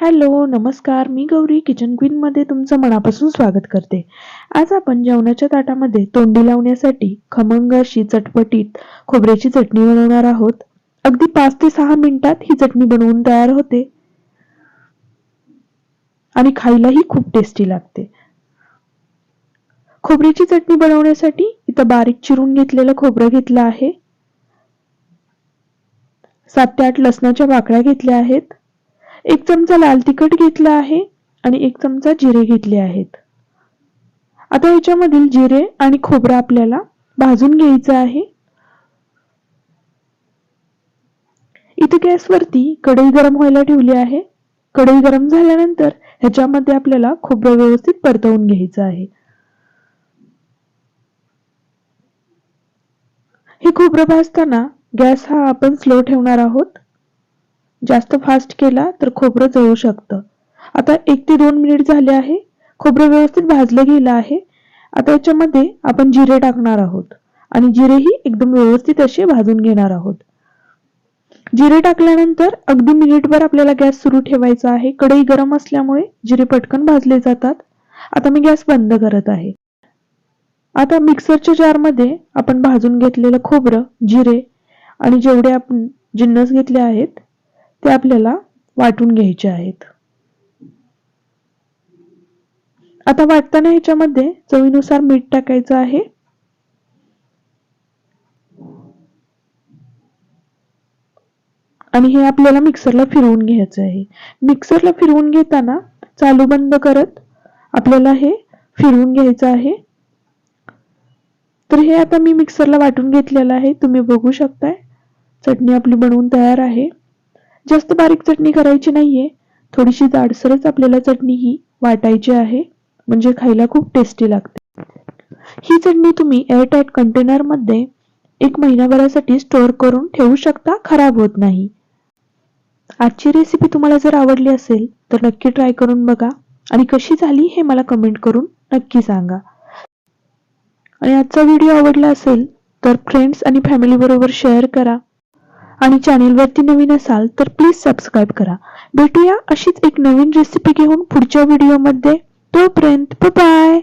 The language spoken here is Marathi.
हॅलो नमस्कार. मी गौरी किचन क्वीन मध्ये तुमचं मनापासून स्वागत करते. आज आपण जेवणाच्या ताटामध्ये तोंडी लावण्यासाठी खमंग अशी चटपटीत खोबऱ्याची चटणी बनवणार आहोत. अगदी पाच ते सहा मिनिटात ही चटणी बनवून तयार होते. आणि खायलाही खूप टेस्टी लागते. खोबऱ्याची चटणी बनवण्यासाठी इथं बारीक चिरून घेतलेलं खोबरं घेतलं आहे. सात ते आठ लसणाच्या बाकड्या घेतल्या आहेत. एक चमचा लाल तिखट घेतला आहे आणि एक चमचा जिरे घेतले आहेत. आता याच्यामधील जिरे आणि खोबरं आपल्याला भाजून घ्यायचं आहे. इथे गॅसवरती कढई गरम व्हायला ठेवली आहे. कढई गरम झाल्यानंतर ह्याच्यामध्ये आपल्याला खोबरं व्यवस्थित परतवून घ्यायचं आहे. हे खोबरं भाजताना गॅस हा आपण स्लो ठेवणार आहोत. जास्त फास्ट केला तर खोबरं जळू शकतं. आता एक ते दोन मिनिट झाले आहे. खोबरं व्यवस्थित भाजलं गेलं आहे. आता याच्यामध्ये आपण जिरे टाकणार आहोत. आणि जिरेही एकदम व्यवस्थित असे भाजून घेणार आहोत. जिरे टाकल्यानंतर अगदी मिनिटभर आपल्याला गॅस सुरू ठेवायचा आहे. कढई गरम असल्यामुळे जिरे पटकन भाजले जातात. आता मी गॅस बंद करत आहे. आता मिक्सरच्या जारमध्ये आपण भाजून घेतलेलं खोबरं जिरे आणि जेवढे आपण जिन्नस घेतले आहेत ते आपल्याला वाटून घ्यायचे आहेत. आता वाटताना ह्याच्यामध्ये चवीनुसार मीठ टाकायचं आहे. आणि हे आपल्याला मिक्सरला फिरवून घ्यायचं आहे. मिक्सरला फिरवून घेताना चालू बंद करत आपल्याला हे फिरवून घ्यायचं आहे. तर हे आता मी मिक्सरला वाटून घेतलेलं आहे. तुम्ही बघू शकताय. चटणी आपली बनवून तयार आहे. जास्त बारीक चटणी करायची नाहीये. थोडीशी जाडसरच आपल्याला चटणी ही वाटायची आहे. म्हणजे खायला खूप टेस्टी लागते. ही चटणी तुम्ही एअरटाईट कंटेनरमध्ये एक महिनाभरासाठी स्टोअर करून ठेवू शकता खराब होत नाही. आजची रेसिपी तुम्हाला जर आवडली असेल तर नक्की ट्राय करून बघा. आणि कशी झाली हे मला कमेंट करून नक्की सांगा. आणि आजचा व्हिडिओ आवडला असेल तर फ्रेंड्स आणि फॅमिली बरोबर शेअर करा. आणि चॅनेलवरती नवीन असाल तर प्लीज सबस्क्राईब करा. भेटूया अशीच एक नवीन रेसिपी घेऊन पुढच्या व्हिडिओमध्ये तोपर्यंत बाय